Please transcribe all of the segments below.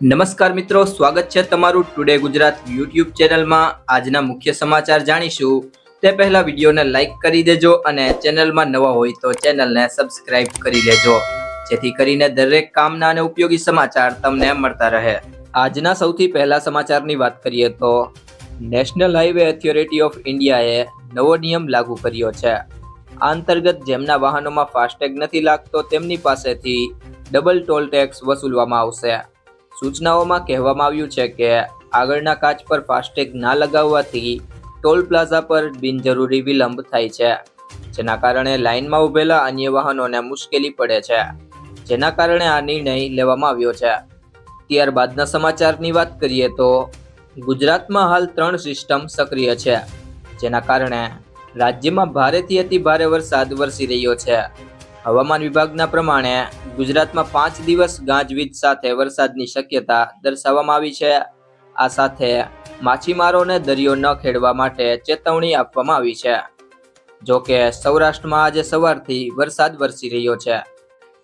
નમસ્કાર મિત્રો, સ્વાગત છે તમારું ટુડે ગુજરાત યુટ્યુબ ચેનલમાં. આજના મુખ્ય સમાચાર જાણીશું. તે પહેલા વિડીયોને લાઇક કરી દેજો અને ચેનલમાં નવા હોય તો ચેનલને સબસ્ક્રાઇબ કરી લેજો. જેથી કરીને દરેક કામના અને ઉપયોગી સમાચાર તમને મળતા રહે. આજના સૌથી પહેલા સમાચારની વાત કરીએ તો નેશનલ હાઈવે ઓથોરિટી ઓફ ઇન્ડિયાએ નવો નિયમ લાગુ કર્યો છે. આ અંતર્ગત જેમના વાહનોમાં ફાસ્ટેગ નથી લાગતો, તેમની પાસેથી ડબલ ટોલ ટેક્સ વસૂલવામાં આવશે. સૂચનાઓમાં કહેવામાં આવ્યું છે કે આગળના કાચ પર ફાસ્ટેગ ના લગાવવાથી ટોલ પ્લાઝા પર બિનજરૂરી વિલંબ થાય છે, જેના કારણે લાઇનમાં ઊભેલા અન્ય વાહનોને મુશ્કેલી પડે છે, જેના કારણે આ નિર્ણય લેવામાં આવ્યો છે. ત્યારબાદના સમાચારની વાત કરીએ તો ગુજરાતમાં હાલ ત્રણ સિસ્ટમ સક્રિય છે, જેના કારણે રાજ્યમાં ભારેથી અતિ ભારે વરસાદ વરસી રહ્યો છે. હવામાન વિભાગના પ્રમાણે ગુજરાતમાં પાંચ દિવસ ગાજવીજ સાથે વરસાદની શક્યતા દર્શાવવામાં આવી છે. આ સાથે માછીમારોને દરિયો ન ખેડવા માટે ચેતવણી આપવામાં આવી છે. જો કે સૌરાષ્ટ્રમાં આજે સવારથી વરસાદ વરસી રહ્યો છે.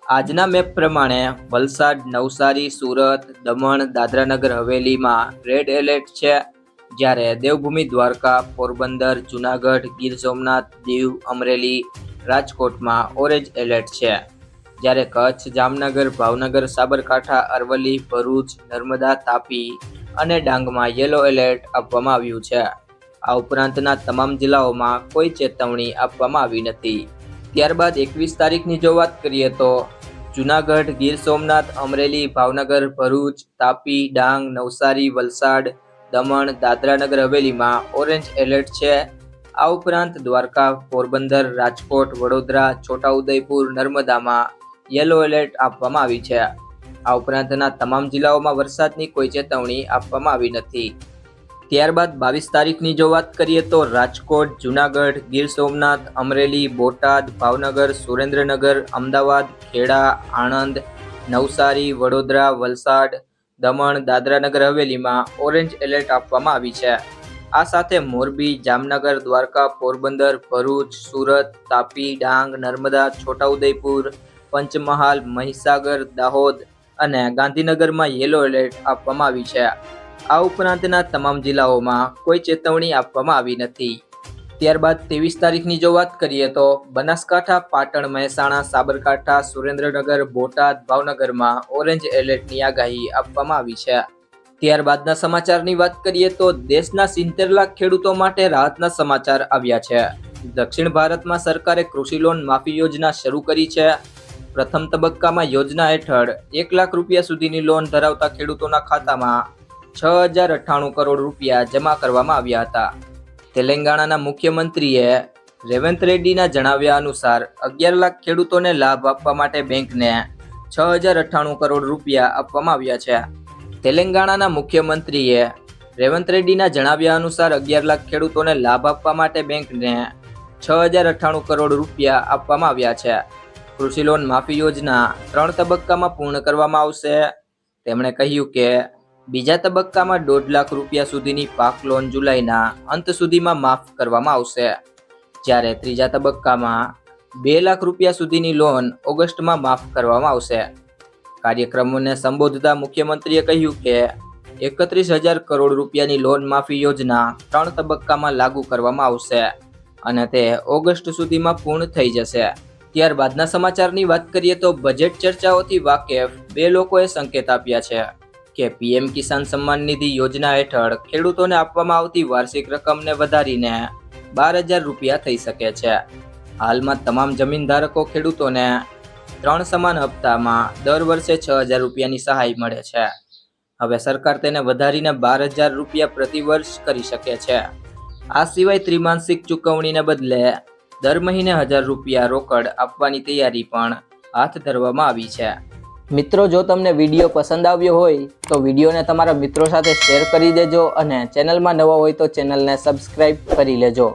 આજના મેપ પ્રમાણે વલસાડ, નવસારી, સુરત, દમણ, દાદરાનગર, હવેલીમાં રેડ એલર્ટ છે. જ્યારે દેવભૂમિ દ્વારકા, પોરબંદર, જુનાગઢ, ગીર સોમનાથ, દીવ, અમરેલી રાજકોટમાં ઓરેન્જ એલર્ટ છે. જ્યારે કચ્છ, જામનગર, ભાવનગર, સાબરકાંઠા, અરવલ્લી, ભરૂચ, નર્મદા, તાપી અને ડાંગમાં યલો એલર્ટ આપવામાં આવ્યું છે. આ ઉપરાંતના તમામ જિલ્લાઓમાં કોઈ ચેતવણી આપવામાં આવી નથી. ત્યારબાદ એકવીસ તારીખની જો વાત કરીએ તો જુનાગઢ, ગીર સોમનાથ, અમરેલી, ભાવનગર, ભરૂચ, તાપી, ડાંગ, નવસારી, વલસાડ, દમણ, દાદરાનગર હવેલીમાં ઓરેન્જ એલર્ટ છે. આ ઉપરાંત દ્વારકા, પોરબંદર, રાજકોટ, વડોદરા, છોટાઉદેપુર, નર્મદામાં યલો એલર્ટ આપવામાં આવી છે. આ ઉપરાંતના તમામ જિલ્લાઓમાં વરસાદની કોઈ ચેતવણી આપવામાં આવી નથી. ત્યારબાદ બાવીસ તારીખની જો વાત કરીએ તો રાજકોટ, જુનાગઢ, ગીર સોમનાથ, અમરેલી, બોટાદ, ભાવનગર, સુરેન્દ્રનગર, અમદાવાદ, ખેડા, આણંદ, નવસારી, વડોદરા, વલસાડ, દમણ, દાદરાનગર હવેલીમાં ઓરેન્જ એલર્ટ આપવામાં આવી છે. આ સાથે મોરબી, જામનગર, દ્વારકા, પોરબંદર, ભરૂચ, સુરત, તાપી, ડાંગ, નર્મદા, છોટાઉદેપુર, પંચમહાલ, મહીસાગર, દાહોદ અને ગાંધીનગરમાં યેલો એલર્ટ આપવામાં આવી છે. આ ઉપરાંતના તમામ જિલ્લાઓમાં કોઈ ચેતવણી આપવામાં આવી નથી. ત્યારબાદ ત્રેવીસ તારીખની જો વાત કરીએ તો બનાસકાંઠા, પાટણ, મહેસાણા, સાબરકાંઠા, સુરેન્દ્રનગર, બોટાદ, ભાવનગરમાં ઓરેન્જ એલર્ટની આગાહી આપવામાં આવી છે. ત્યારબાદના સમાચારની વાત કરીએ તો દેશના સિત્તેર લાખ ખેડૂતો માટે રાહતના સમાચાર આવ્યા છે. દક્ષિણ ભારતમાં સરકારે કૃષિ લોન માફી યોજના શરૂ કરી છે. પ્રથમ તબક્કામાં યોજના હેઠળ એક લાખ રૂપિયા સુધીની લોન ધરાવતા ખેડૂતોના ખાતામાં છ હજાર અઠ્ઠાણું કરોડ રૂપિયા જમા કરવામાં આવ્યા હતા. તેલંગાણાના મુખ્યમંત્રીએ રેવંત રેડ્ડીના જણાવ્યા અનુસાર અગિયાર લાખ ખેડૂતોને લાભ આપવા માટે બેંકને છ હજાર અઠ્ઠાણું કરોડ રૂપિયા આપવામાં આવ્યા છે. તેલંગાણાના મુખ્યમંત્રીએ રેવંત રેડ્ડીના જણાવ્યા અનુસાર અગિયાર લાખ ખેડૂતોને લાભ આપવા માટે બેંકને છ હજાર અઠ્ઠાણું કરોડ રૂપિયા આપવામાં આવ્યા છે. કૃષિ લોન માફી યોજના ત્રણ તબક્કામાં પૂર્ણ કરવામાં આવશે. તેમણે કહ્યું કે બીજા તબક્કામાં દોઢ લાખ રૂપિયા સુધીની પાક લોન જુલાઈના અંત સુધીમાં માફ કરવામાં આવશે. જ્યારે ત્રીજા તબક્કામાં બે લાખ રૂપિયા સુધીની લોન ઓગસ્ટમાં માફ કરવામાં આવશે. કાર્યક્રમોને સંબોધતા મુખ્યમંત્રીએ કહ્યું કે એકત્રીસ હજાર કરોડ રૂપિયાની લોન માફી યોજના ત્રણ તબક્કામાં લાગુ કરવામાં આવશે અને તે ઓગસ્ટ સુધીમાં પૂર્ણ થઈ જશે. ત્યારબાદના સમાચારની વાત કરીએ તો બજેટ ચર્ચાઓથી વાકેફ બે લોકોએ સંકેત આપ્યા છે કે પીએમ કિસાન સન્માન નિધિ યોજના હેઠળ ખેડૂતોને આપવામાં આવતી વાર્ષિક રકમને વધારીને બાર હજાર રૂપિયા થઈ શકે છે. હાલમાં તમામ જમીન ધારકો ખેડૂતોને ત્રણ સમાન હપ્તામાં દર વર્ષે છ હજાર રૂપિયાની સહાય મળે છે. હવે સરકાર તેને વધારીને બાર હજાર રૂપિયા પ્રતિ વર્ષ કરી શકે છે. આ સિવાય ત્રિમાસિક ચૂકવણીને બદલે દર મહિને હજાર રૂપિયા રોકડ આપવાની તૈયારી પણ હાથ ધરવામાં આવી છે. મિત્રો, જો તમને વીડિયો પસંદ આવ્યો હોય, તો વિડીયોને તમારા મિત્રો સાથે શેર કરી દેજો અને ચેનલમાં નવા હોય તો ચેનલને સબસ્ક્રાઈબ કરી લેજો.